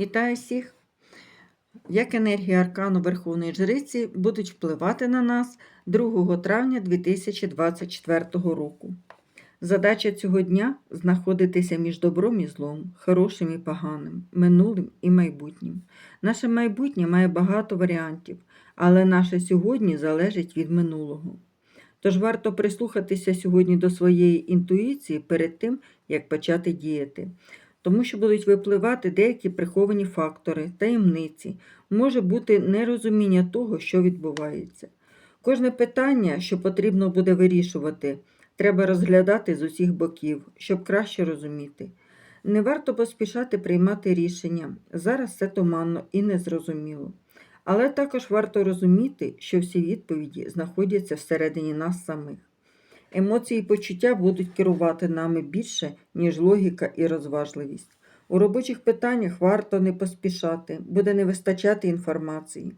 Вітаю всіх! Як енергії аркану Верховної Жриці будуть впливати на нас 2 травня 2024 року. Задача цього дня знаходитися між добром і злом, хорошим і поганим, минулим і майбутнім. Наше майбутнє має багато варіантів, але наше сьогодні залежить від минулого. Тож варто прислухатися сьогодні до своєї інтуїції перед тим, як почати діяти тому що будуть випливати деякі приховані фактори, таємниці, може бути нерозуміння того, що відбувається. Кожне питання, що потрібно буде вирішувати, треба розглядати з усіх боків, щоб краще розуміти. Не варто поспішати приймати рішення. Зараз все туманно і незрозуміло. Але також варто розуміти, що всі відповіді знаходяться всередині нас самих. Емоції і почуття будуть керувати нами більше, ніж логіка і розважливість. У робочих питаннях варто не поспішати, буде не вистачати інформації.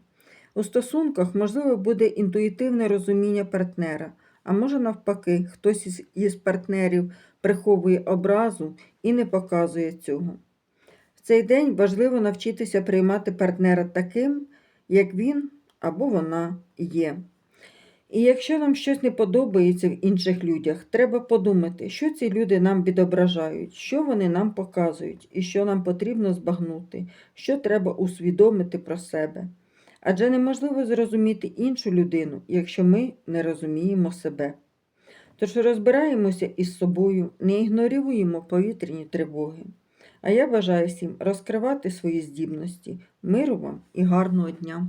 У стосунках можливо буде інтуїтивне розуміння партнера, а може навпаки, хтось із, партнерів приховує образу і не показує цього. В цей день важливо навчитися приймати партнера таким, як він або вона є. І якщо нам щось не подобається в інших людях, треба подумати, що ці люди нам відображають, що вони нам показують, і що нам потрібно збагнути, що треба усвідомити про себе. Адже неможливо зрозуміти іншу людину, якщо ми не розуміємо себе. Тож розбираємося із собою, не ігноруємо повітряні тривоги. А я бажаю всім розкривати свої здібності, миру вам і гарного дня!